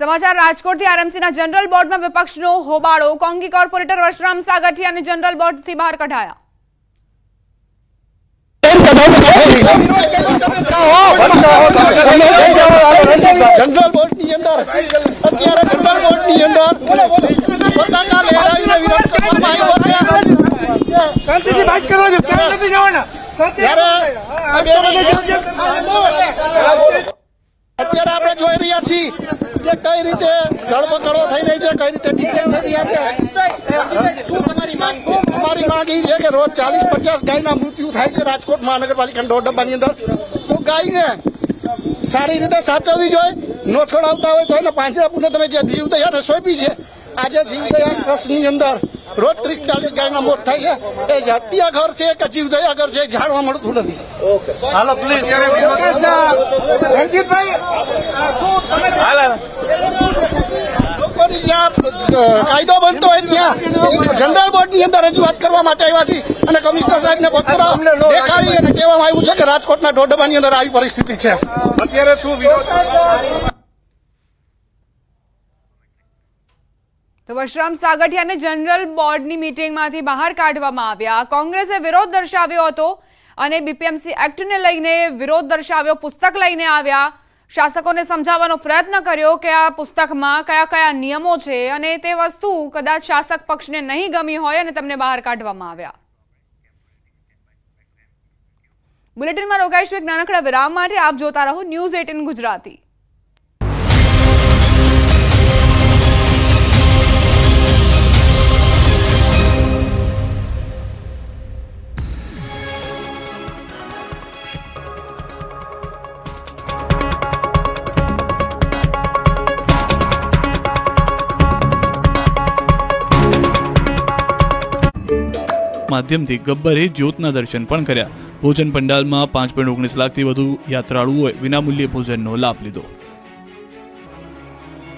સમાચાર રાજકોટથી આરએમસીના જનરલ બોર્ડમાં વિપક્ષનો હોબાળો. કોંગી કોર્પોરેટર વશરામ સાગઠિયાને જનરલ બોર્ડથી બહાર કઢાયા. જનરલ બોર્ડની અંદર અત્યારે જનરલ બોર્ડની અંદર પતાકા લહેરાવીને વિરોધ કરવામાં આવ્યો છે. શાંતિથી વાત કરવા દો નથી જવાના? ત્યારે અત્યારે આપણે જોઈ રહ્યા છીએ કે કઈ રીતે ધરપકડો થઈ રહી છે, કઈ રીતે ડિટેન થઈ છે, અમારી માંગ એ છે કે રોજ ચાલીસ પચાસ ગાયના મૃત્યુ થાય છે રાજકોટ મહાનગરપાલિકાના દોઢ ડબ્બાની અંદર. તો ગાયને સારી રીતે સાચવવી જોઈએ નોછોડ છોડાવતા હોય તો એને પાંજરા પૂને તમે જે જીવદયાને સોંપી છે, આજે જીવદયા ટ્રસ્ટની અંદર રોજ ત્રીસ ચાલીસ ગાયના મોત થાય છે. એ હત્યા ઘર છે કે જીવદયા ઘર છે જાણવા મળતું નથી. હાલો પ્લીઝ રણજીતભાઈ લોકોની જ્યાં કાયદો બનતો હોય ત્યાં જનરલ બોર્ડની અંદર રજૂઆત કરવા માટે આવ્યા છીએ. અને કમિશનર સાહેબને પત્ર દેખાડી અને કહેવામાં આવ્યું છે કે રાજકોટના ડોડબાની અંદર આવી પરિસ્થિતિ છે. અત્યારે શું તો વશરામ સાગઠિયાને જનરલ બોર્ડની મિટિંગમાંથી બહાર કાઢવામાં આવ્યા. કોંગ્રેસે વિરોધ દર્શાવ્યો હતો અને બીપીએમસી એક્ટને લઈને વિરોધ દર્શાવ્યો, પુસ્તક લઈને આવ્યા. શાસકોને સમજાવવાનો પ્રયત્ન કર્યો કે આ પુસ્તકમાં કયા કયા નિયમો છે અને તે વસ્તુ કદાચ શાસક પક્ષને નહીં ગમી હોય અને તમને બહાર કાઢવામાં આવ્યા. બુલેટિનમાં રોકાઈશું એક નાનકડા વિરામ માટે. આપ જોતા રહો ન્યૂઝ એટીન ગુજરાતી. માધ્યમથી ગબ્બરે જ્યોતના દર્શન પણ કર્યા. ભોજન પંડાલમાં પાંચ પોઈન્ટ ઓગણીસ લાખથી વધુ યાત્રાળુઓએ વિનામૂલ્યે ભોજનનો લાભ લીધો.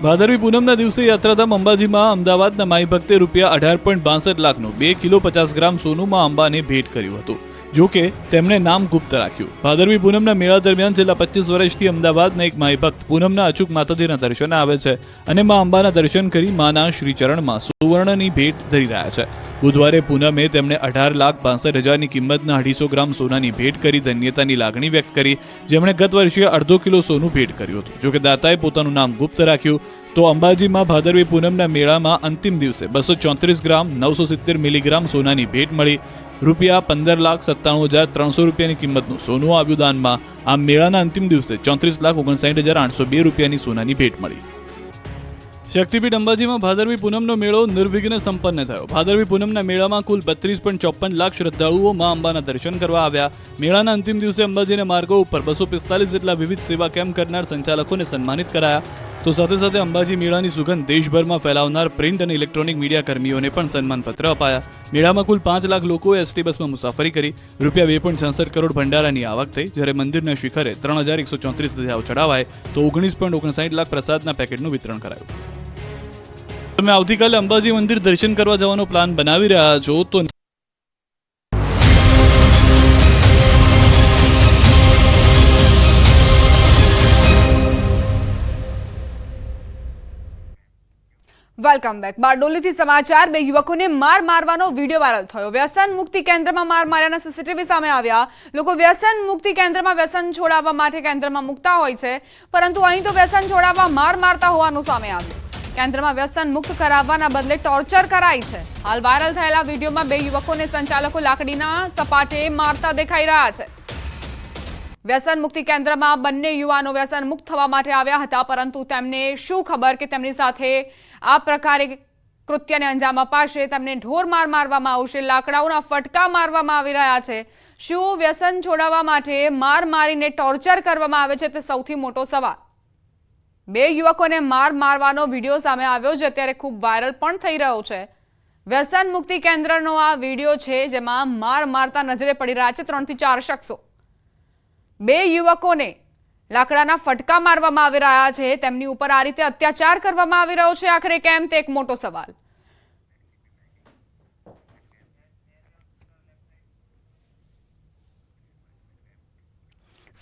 ભાદરવી પૂનમના દિવસે યાત્રાધામ અંબાજીમાં અમદાવાદના માઈ ભક્તે રૂપિયા અઢાર પોઈન્ટ બાસઠ લાખનું બે કિલો પચાસ ગ્રામ સોનુમાં અંબાને ભેટ કર્યું હતું. જોકે તેમણે નામ ગુપ્ત રાખ્યું. ભાદરવી પૂનમના મેળા દરમિયાન છેલ્લા પચીસ વર્ષથી અમદાવાદના એક માઈ ભક્ત પૂનમના અચૂક માતાજીના દર્શન આવે છે અને મા અંબાના દર્શન કરી માના શ્રીચરણમાં સુવર્ણની ભેટ ધરી રહ્યા છે. બુધવારે પૂનમે તેમણે અઢાર લાખ બાસઠ હજારની કિંમતના અઢીસો ગ્રામ સોનાની ભેટ કરી ધન્યતાની લાગણી વ્યક્ત કરી. જેમણે ગત વર્ષે અડધો કિલો સોનું ભેટ કર્યું હતું. જોકે દાતાએ પોતાનું નામ ગુપ્ત રાખ્યું. તો અંબાજીમાં ભાદરવી પૂનમના મેળામાં અંતિમ દિવસે બસો ચોત્રીસ ગ્રામ, નવસો સિત્તેર મિલીગ્રામ સોનાની ભેટ મળી. રૂપિયા પંદર લાખ સત્તાણું હજાર ત્રણસો રૂપિયાની કિંમતનું સોનું આવ્યું દાનમાં. આ મેળાના અંતિમ દિવસે ચોત્રીસ લાખ ઓગણસાઠ હજાર આઠસો બે રૂપિયાની સોનાની ભેટ મળી. શક્તિપીઠ અંબાજીમાં ભાદરવી પૂનમનો મેળો નિર્વિઘ્ન સંપન્ન થયો. ભાદરવી પૂનમના મેળામાં કુલ બત્રીસ પોઈન્ટ ચોપન લાખ શ્રદ્ધાળુઓ મા અંબાના દર્શન કરવા આવ્યા. મેળાના અંતિમ દિવસે અંબાજીના માર્ગો ઉપર બસો પિસ્તાલીસ જેટલા વિવિધ સેવા કેમ્પ કરનાર સંચાલકોને સન્માનિત કરાયા. તો સાથે સાથે અંબાજી મેળાની સુગંધ દેશભરમાં ફેલાવનાર પ્રિન્ટ અને ઇલેક્ટ્રોનિક મીડિયા કર્મીઓને પણ સન્માનપત્ર અપાયા. મેળામાં કુલ પાંચ લાખ લોકોએ એસટી બસમાં મુસાફરી કરી. રૂપિયા બે પોઈન્ટ છાસઠ કરોડ ભંડારાની આવક થઈ. જ્યારે મંદિરના શિખરે ત્રણ હજાર એકસો ચોત્રીસ ધજાઓ ચડાવાય, તો ઓગણીસ પોઈન્ટ ઓગણસાઠ લાખ પ્રસાદના પેકેટનું વિતરણ કરાયું. તમે આવતીકાલે અંબાજી મંદિર દર્શન કરવા જવાનો પ્લાન બનાવી રહ્યા છો, તો વેલકમ બેક બારડોલીથી સમાચાર, બે યુવકોને માર મારવાનો વીડિયો વાયરલ થયો. વ્યસન મુક્તિ કેન્દ્રમાં માર માર્યાના સીસીટીવી સામે આવ્યા. લોકો વ્યસન મુક્તિ કેન્દ્રમાં વ્યસન છોડાવવા માટે કેન્દ્રમાં મુકતા હોય છે, પરંતુ અહીં તો વ્યસન છોડાવવા માર મારતા હોવાનું સામે આવ્યું. કેન્દ્રમાં વ્યસન મુક્ત કરાવવાના બદલે ટોર્ચર કરાય છે. હાલ વાયરલ થયેલા વિડીયોમાં બે યુવકોને સંચાલકો લાકડીના સપાટે મારતા દેખાઈ રહ્યા છે. વ્યસન મુક્તિ કેન્દ્રમાં બંને યુવાનો વ્યસન મુક્ત થવા માટે આવ્યા હતા, પરંતુ તેમને શું ખબર કે તેમની સાથે આ પ્રકારે કૃત્યને અંજામ અપાશે? તેમને ઢોર માર મારવામાં આવશે, લાકડાઓના ફટકા મારવામાં આવી રહ્યા છે. શું વ્યસન છોડાવવા માટે માર મારીને ટોર્ચર કરવામાં આવે છે? તે સૌથી મોટો સવાલ. બે યુવકોને માર મારવાનો વીડિયો સામે આવ્યો છે અત્યારે ખૂબ વાયરલ પણ થઈ રહ્યો છે. વ્યસન મુક્તિ કેન્દ્રનો આ વીડિયો છે જેમાં માર મારતા નજરે પડી રહ્યા છે ત્રણથી ચાર શખ્સો. બે યુવકોને લાકડાના ફટકા મારવામાં આવી રહ્યા છે. તેમની ઉપર આ રીતે અત્યાચાર કરવામાં આવી રહ્યો છે. આખરે કેમ તે એક મોટો સવાલ.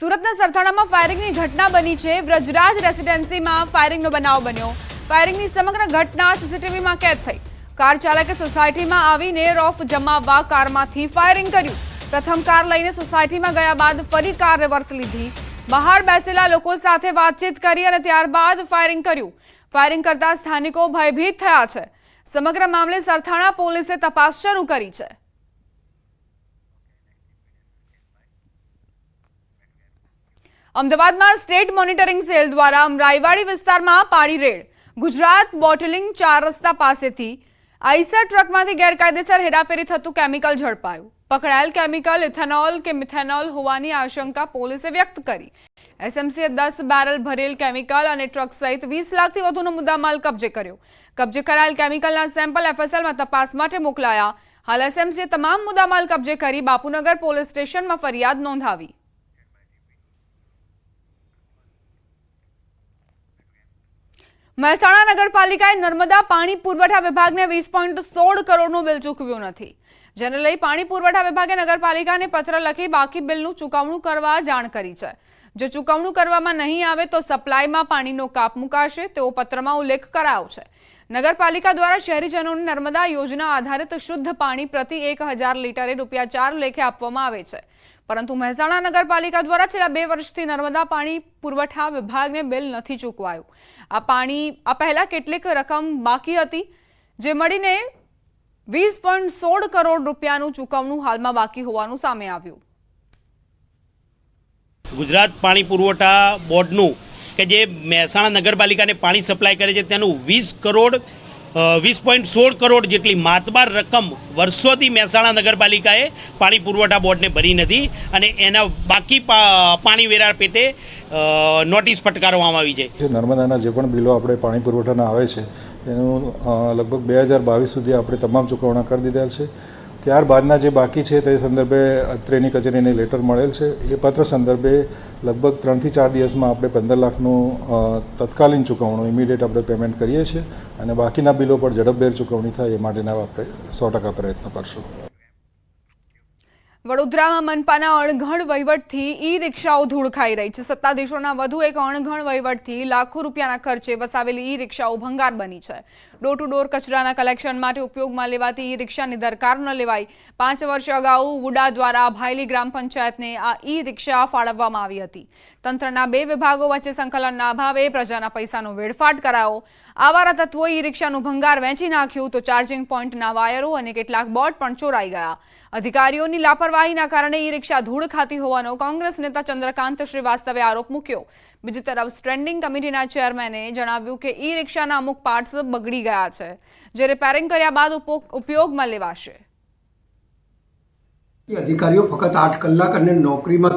સુરતના સરથાણામાં ફાયરિંગની ઘટના બની છે. વ્રજરાજ રેસિડેન્સીમાં ફાયરિંગનો બનાવ બન્યો. ફાયરિંગની સમગ્ર ઘટના સીસીટીવીમાં કેદ થઈ. કાર ચાલકે સોસાયટીમાં આવીને રોફ જમાવવા કારમાંથી ફાયરિંગ કર્યું. પ્રથમ કાર લઈને સોસાયટીમાં ગયા બાદ ફરી કાર રિવર્સ લીધી. બહાર બેસેલા લોકો સાથે વાતચીત કરી અને ત્યારબાદ ફાયરિંગ કર્યું. ફાયરિંગ કરતા સ્થાનિકો ભયભીત થયા છે. સમગ્ર મામલે સરથાણા પોલીસે તપાસ શરૂ કરી છે. અમદાવાદમાં સ્ટેટ મોનિટરિંગ સેલ દ્વારા અમરાઈવાડી વિસ્તારમાં પાણી રેડ. ગુજરાત બોટલિંગ ચાર રસ્તા પાસેથી આઈસર ટ્રકમાંથી ગેરકાયદેસર હેરાફેરી થતું કેમિકલ ઝડપાયું. પકડાયેલ કેમિકલ, ઇથેનોલ કે મિથેનોલ હોવાની આશંકા પોલીસે વ્યક્ત કરી. એસએમસીએ દસ બેરલ ભરેલ કેમિકલ અને ટ્રક સહિત વીસ લાખથી વધુનો મુદ્દામાલ કબજે કર્યો. કબજે કરાયેલ કેમિકલના સેમ્પલ એફએસએલમાં તપાસ માટે મોકલાયા. હાલ એસએમસીએ તમામ મુદ્દામાલ કબજે કરી બાપુનગર પોલીસ સ્ટેશનમાં ફરિયાદ નોંધાવી. મહેસાણા નગરપાલિકાએ નર્મદા પાણી પુરવઠા વિભાગને વીસ પોઈન્ટ સોળ કરોડનું બિલ ચૂકવ્યું નથી. જેને લઈ પાણી પુરવઠા વિભાગે નગરપાલિકાને પત્ર લખી બાકી બિલનું ચૂકવણું કરવા જાણ કરી છે. જો ચૂકવણું કરવામાં નહીં આવે તો સપ્લાયમાં પાણીનો કાપ મુકાશે તેવો પત્રમાં ઉલ્લેખ કરાયો છે. નગરપાલિકા દ્વારા શહેરીજનોને નર્મદા યોજના આધારિત શુદ્ધ પાણી પ્રતિ એક હજાર લીટરે રૂપિયા ચાર લેખે આપવામાં આવે છે. પરંતુ મહેસાણા નગરપાલિકા દ્વારા છેલ્લા બે વર્ષથી નર્મદા પાણી પુરવઠા વિભાગને બિલ નથી ચૂકવાયું. આ પાણી, આ પહેલાં કેટલીક રકમ બાકી હતી, જે મળીને વીસ પોઈન્ટ સોળ કરોડ રૂપિયાનું ચૂકવણું હાલમાં બાકી હોવાનું સામે આવ્યું. ગુજરાત પાણી પુરવઠા બોર્ડનું, કે જે મહેસાણા નગરપાલિકાને પાણી સપ્લાય કરે છે, તેનું વીસ કરોડ વીસ પોઈન્ટ સોળ કરોડ જેટલી માતબાર રકમ વર્ષોથી મહેસાણા નગરપાલિકાએ પાણી પુરવઠા બોર્ડને ભરી નથી અને એના બાકી પાણી વેરા પેટે નોટિસ ફટકારવામાં આવી છે. નર્મદાના જે પણ બિલો આપણે પાણી પુરવઠાના આવે છે, એનું લગભગ બે હજાર બાવીસ સુધી આપણે તમામ ચૂકવણા કરી દીધા છે. ત્યારબાદના જે બાકી છે તે સંદર્ભે અત્રેની કચેરીને લેટર મળેલ છે. એ પત્ર સંદર્ભે લગભગ ત્રણથી ચાર દિવસમાં આપણે પંદર લાખનું તત્કાલીન ચૂકવણું ઇમિડિયેટ આપણે પેમેન્ટ કરીએ છીએ અને બાકીના બિલો પર ઝડપભેર ચૂકવણી થાય એ માટેના આપણે સો ટકા પ્રયત્ન કરશું. વડોદરામાં મનપાના અણઘણ વહીવટથી ઈ રિક્ષાઓ ધૂળ ખાઈ રહી છે. સત્તાધીશોના વધુ એક અણઘણ વહીવટથી લાખો રૂપિયાના ખર્ચે વસાવેલી ઈ રિક્ષાઓ ભંગાર બની છે. ડોર ટુ ડોર કચરાના કલેક્શન માટે ઉપયોગમાં લેવાતી ઈ રિક્ષાની દરકાર ન લેવાઈ. પાંચ વર્ષ અગાઉ વુડા દ્વારા ભાયલી ગ્રામ પંચાયતને આ ઈ રિક્ષા ફાળવવામાં આવી હતી. તંત્રના બે વિભાગો વચ્ચે સંકલનના અભાવે પ્રજાના પૈસાનો વેડફાટ કરાયો. આવારા તત્વોએ ઈ રિક્ષાનું ભંગાર વેચી નાખ્યું તો ચાર્જિંગ પોઈન્ટના વાયરો અને કેટલાક બોર્ડ પણ ચોરાઈ ગયા. અધિકારીઓની લાપરવાહીના કારણે ઈ રિક્ષા ધૂળ ખાતી હોવાનો કોંગ્રેસ નેતા ચંદ્રકાંત શ્રીવાસ્તવે આરોપ મૂક્યો. બીજી તરફ સ્ટેન્ડિંગ કમિટીના ચેરમેને જણાવ્યું કે ઈ રિક્ષાના અમુક પાર્ટ્સ બગડી ગયા છે જે રિપેરિંગ કર્યા બાદ ઉપો- ઉપયોગમાં લેવાશે. અધિકારીઓ ફક્ત આઠ કલાક અને નોકરીમાં